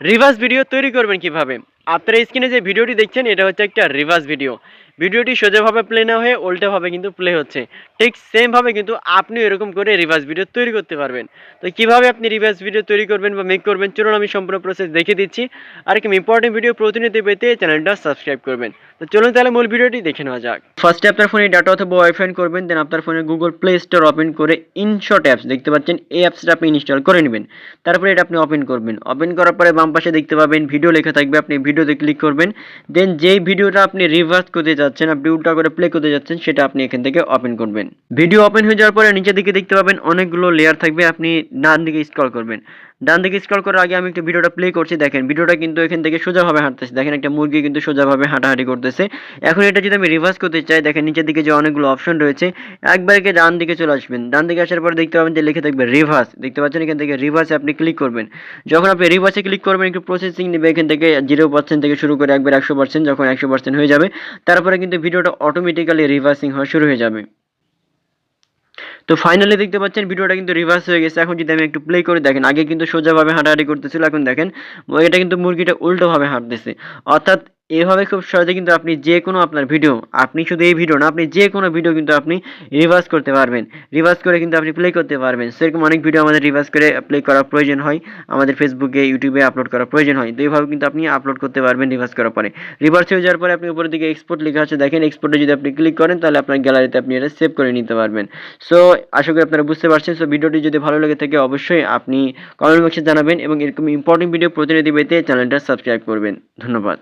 Reverse video তৈরি করবেন কীভাবে? আপনারা স্ক্রিনে যে ভিডিওটি দেখছেন, এটা হচ্ছে একটা রিভার্স ভিডিও ভিডিওটি সোজাভাবে প্লে না হয়ে উল্টোভাবে কিন্তু প্লে হচ্ছে। ঠিক সেমভাবে কিন্তু আপনি এরকম করে রিভার্স ভিডিও তৈরি করতে পারবেন। তো কীভাবে আপনি রিভার্স ভিডিও তৈরি করবেন বা মেক করবেন, চলুন আমি সম্পূর্ণ প্রসেস দেখিয়ে দিচ্ছি। আর কি ইম্পর্টেন্ট ভিডিও প্রতিনিধি পেতে চ্যানেলটা সাবস্ক্রাইব করবেন। তো চলুন তাহলে মূল ভিডিওটি দেখে নেওয়া যাক। ফার্স্টে আপনার ফোনে ডাটা অথবা ওয়াইফাই করবেন দেন আপনার ফোনে গুগল প্লে স্টোর ওপেন করে ইনশট অ্যাপস দেখতে পাচ্ছেন। এই অ্যাপসটা আপনি ইনস্টল করে নেবেন। তারপরে এটা আপনি ওপেন করবেন। ওপেন করার পরে বাম পাশে দেখতে পাবেন ভিডিও লেখা থাকবে, আপনি ভিডিওতে ক্লিক করবেন। দেন যেই ভিডিওটা আপনি রিভার্স করতে যাচ্ছেন, আপনি উল্টা করে প্লে করতে যাচ্ছেন, সেটা আপনি এখান থেকে ওপেন করবেন। ভিডিও ওপেন হয়ে যাওয়ার পরে নিচের দিকে দেখতে পাবেন, অনেকগুলো লেয়ার থাকবে, আপনি ডান দিকে স্ক্রল করবেন। ডান দিকে স্ক্রল করার আগে আমি একটু ভিডিওটা প্লে করছি। দেখেন, ভিডিওটা কিন্তু এখান থেকে সোজাভাবে হাঁটতেছে। দেখেন, একটা মুরগি কিন্তু সোজাভাবে হাঁটাহাঁটি করতেছে। এখন এটা যদি আমি রিভার্স করতে চাই, দেখেন, নিচের দিকে যে অনেকগুলো অপশন রয়েছে একবারকে ডান দিকে চলে আসবেন। ডান দিকে আসার পরে দেখতে পাবেন যে লিখে থাকবে রিভার্স দেখতে পাচ্ছেন এখান থেকে রিভার্সে আপনি ক্লিক করবেন। যখন আপনি রিভার্সে ক্লিক করবেন, একটু প্রসেসিং নেবে, এখান থেকে জিরো পার্সেন্ট থেকে শুরু করে একবার একশো পার্সেন্ট যখন একশো পার্সেন্ট হয়ে যাবে, তারপরে কিন্তু ভিডিওটা অটোমেটিক্যালি রিভার্সিং হওয়া শুরু হয়ে যাবে। তো ফাইনালি দেখতে পাচ্ছেন ভিডিওটা কিন্তু রিভার্স হয়ে গেছে। এখন যদি আমি একটু প্লে করে দেখেন, আগে কিন্তু সোজাভাবে হাঁটাহাঁটি করতেছিল, এখন দেখেন, এটা কিন্তু মুরগিটা উল্টোভাবে হাঁটতেছে। অর্থাৎ এভাবে খুব সহজে কিন্তু আপনি যে কোনো আপনার ভিডিও আপনি শুধু এই ভিডিও না, আপনি যে কোনো ভিডিও কিন্তু আপনি রিভার্স করতে পারবেন। রিভার্স করে কিন্তু আপনি প্লে করতে পারবেন। সেরকম অনেক ভিডিও আমাদের রিভার্স করে প্লে করার প্রয়োজন হয়। আমাদের ফেসবুকে ইউটিউবে আপলোড করার প্রয়োজন হয়। তো এইভাবে কিন্তু আপনি আপলোড করতে পারবেন রিভার্স করার পরে। রিভার্স হয়ে যাওয়ার পরে আপনি উপরের দিকে এক্সপোর্ট লেখা আছে। দেখেন এক্সপোর্টে যদি আপনি ক্লিক করেন, তাহলে আপনার গ্যালারিতে আপনি এটা সেভ করে নিতে পারবেন। সো আশা করি আপনারা বুঝতে পারছেন। সো ভিডিওটি যদি ভালো লেগে থাকে, অবশ্যই আপনি কমেন্ট বক্সে জানাবেন এবং এরকম ইম্পর্টেন্ট ভিডিও প্রতিনিধি পেতে চ্যানেলটা সাবস্ক্রাইব করবেন। ধন্যবাদ।